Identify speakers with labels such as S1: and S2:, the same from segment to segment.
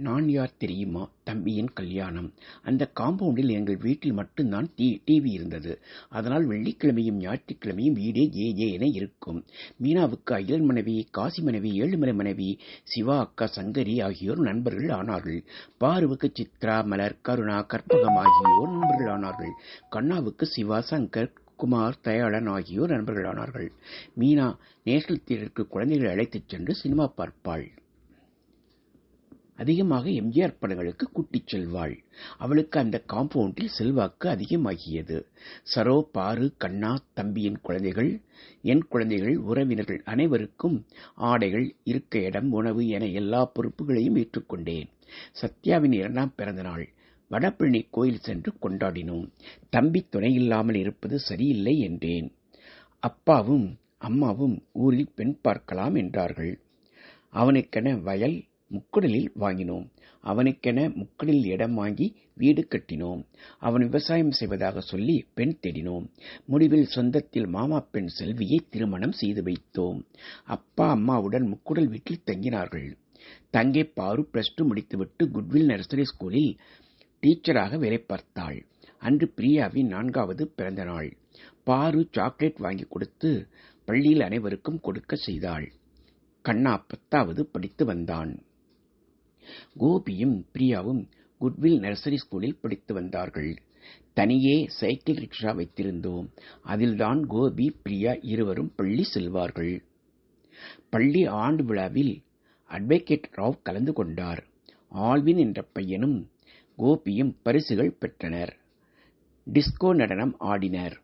S1: நான் யார் தெரியுமா? தம்பியின் கல்யாணம். அந்த காம்பவுண்டில் எங்கள் வீட்டில் மட்டும்தான் டி டிவி இருந்தது. அதனால் வெள்ளிக்கிழமையும் ஞாயிற்றுக்கிழமையும் வீடே ஜே ஜே என இருக்கும். மீனாவுக்கு அகிலன் மனைவி காசி மனைவி ஏழுமலை மனைவி சிவா அக்கா சங்கரி ஆகியோர் நண்பர்கள் ஆனார்கள். பாருவுக்கு சித்ரா மலர் கருணா கற்பகம் ஆகியோர் நண்பர்கள் ஆனார்கள். கண்ணாவுக்கு சிவா சங்கர் குமார் தயாளன் ஆகியோர் நண்பர்கள் ஆனார்கள். மீனா நேஷனல் தியேட்டருக்கு குழந்தைகளை அழைத்துச் சென்று சினிமா பார்ப்பாள். அதிகமாக எம்ஜிஆர் படங்களுக்கு கூட்டிச் செல்வாள். அவளுக்கு அந்த காம்பவுண்டில் செல்வாக்கு அதிகமாகியது. சரோ பாரு கண்ணா தம்பியின் குழந்தைகள் என் குழந்தைகள் உறவினர்கள் அனைவருக்கும் ஆடைகள் இருக்க இடம் உணவு என எல்லா பொறுப்புகளையும் ஏற்றுக்கொண்டேன். சத்யாவின் இரண்டாம் பிறந்த நாள் வடபழனி கோயில் சென்று கொண்டாடினோம். தம்பி துணையில்லாமல் இருப்பது சரியில்லை என்றேன். அப்பாவும் அம்மாவும் ஊரில் பெண் பார்க்கலாம் என்றார்கள். அவனுக்கென வயல் முக்குடலில் வாங்கினோம். அவனுக்கென முக்கடலில் இடம் வாங்கி வீடு கட்டினோம். அவன் விவசாயம் செய்வதாக சொல்லி பெண் தேடினோம். முடிவில் சொந்தத்தில் மாமா பெண் செல்வியை திருமணம் செய்து வைத்தோம். அப்பா அம்மாவுடன் முக்குடல் வீட்டில் தங்கினார்கள். தங்கை பாரு பிளஸ் டூ முடித்துவிட்டு குட்வில் நர்சரி ஸ்கூலில் டீச்சராக வேலை பார்த்தாள். அன்று பிரியாவின் நான்காவது பிறந்த நாள் பாரு சாக்லேட் வாங்கி கொடுத்து பள்ளியில் அனைவருக்கும் கொடுக்க செய்தாள். கண்ணா பத்தாவது படித்து வந்தான். கோபியும் பிரியாவும் குட்வில் நர்சரி ஸ்கூலில் படித்து வந்தார்கள். தனியே சைக்கிள் ரிக்ஷா வைத்திருந்தோம். அதில்தான் கோபி பிரியா இருவரும் பள்ளி செல்வார்கள். பள்ளி ஆண்டு விழாவில் அட்வொகேட் ராவ் கலந்து கொண்டார். ஆல்வின் என்ற பையனும் கோபியும் பரிசுகள் பெற்றனர். டிஸ்கோ நடனம் ஆடினர்.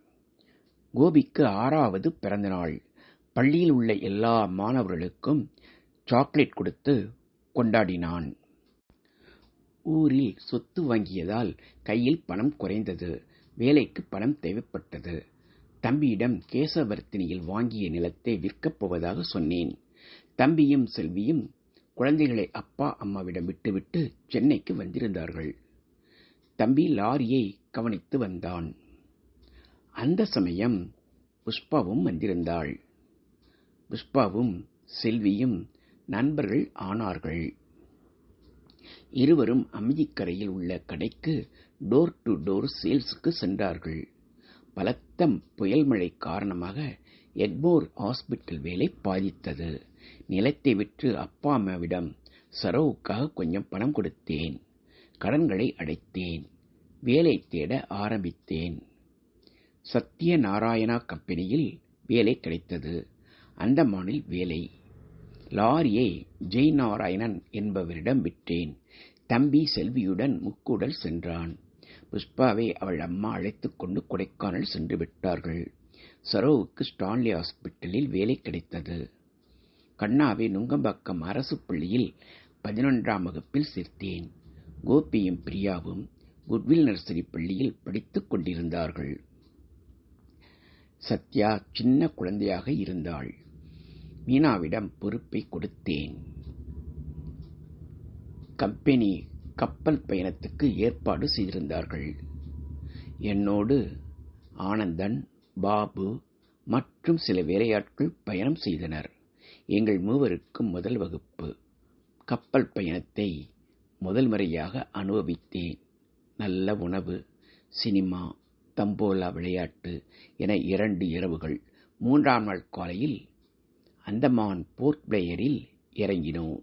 S1: கோபிக்கு ஆறாவது பிறந்தநாள். பள்ளியில் உள்ள எல்லா மாணவர்களுக்கும் சாக்லேட் கொடுத்து கொண்டாடினான். ஊரில் சொத்து வாங்கியதால் கையில் பணம் குறைந்தது வேலைக்கு பணம் தேவைப்பட்டது. தம்பியிடம் கேசவர்த்தினியில் வாங்கிய நிலத்தை விற்கப் போவதாக சொன்னேன். தம்பியும் செல்வியும் குழந்தைகளை அப்பா அம்மாவிடம் விட்டுவிட்டு சென்னைக்கு வந்திருந்தார்கள். தம்பி லாரியை கவனித்து வந்தான். அந்த சமயம் புஷ்பாவும் வந்திருந்தாள். புஷ்பாவும் செல்வியும் நண்பர்கள் ஆனார்கள். இருவரும் அமைதிக்கரையில் உள்ள கடைக்கு டோர் டு டோர் சேல்ஸுக்கு சென்றார்கள். பலத்தம் புயல் மழை காரணமாக எட்மோர் ஹாஸ்பிட்டல் வேலை பாதித்தது. நிலத்தை விற்று அப்பா அம்மாவிடம் சரோவுக்காக கொஞ்சம் பணம் கொடுத்தேன். கடன்களை அடைத்தேன். வேலை தேட ஆரம்பித்தேன். சத்யநாராயணா கம்பெனியில் வேலை கிடைத்தது. அந்தமானில் வேலை. லாரியை ஜெய்நாராயணன் என்பவரிடம் விற்றேன். தம்பி செல்வியுடன் முக்கூடல் சென்றான். புஷ்பாவை அவள் அம்மா அழைத்துக் கொண்டு கொடைக்கானல் சென்று விட்டார்கள். சரோவுக்கு ஸ்டான்லி ஹாஸ்பிட்டலில் வேலை கிடைத்தது. கண்ணாவை நுங்கம்பாக்கம் அரசு பள்ளியில் பதினொன்றாம் வகுப்பில் சேர்த்தேன். கோபியும் பிரியாவும் குட்வில் நர்சரி பள்ளியில் படித்துக் கொண்டிருந்தார்கள். சத்யா சின்ன குழந்தையாக இருந்தாள். மீனாவிடம் பொறுப்பை கொடுத்தேன். கம்பெனி கப்பல் பயணத்துக்கு ஏற்பாடு செய்திருந்தார்கள். என்னோடு ஆனந்தன் பாபு மற்றும் சில வேலையாட்கள் பயணம் செய்தனர். எங்கள் மூவருக்கும் முதல் வகுப்பு. கப்பல் பயணத்தை முதல் முறையாக அனுபவித்தேன். நல்ல உணவு சினிமா தம்போலா விளையாட்டு என இரண்டு இரவுகள். மூன்றாம் நாள் காலையில் அந்தமான் போர்ட் பிளேயரில் இறங்கினோம்.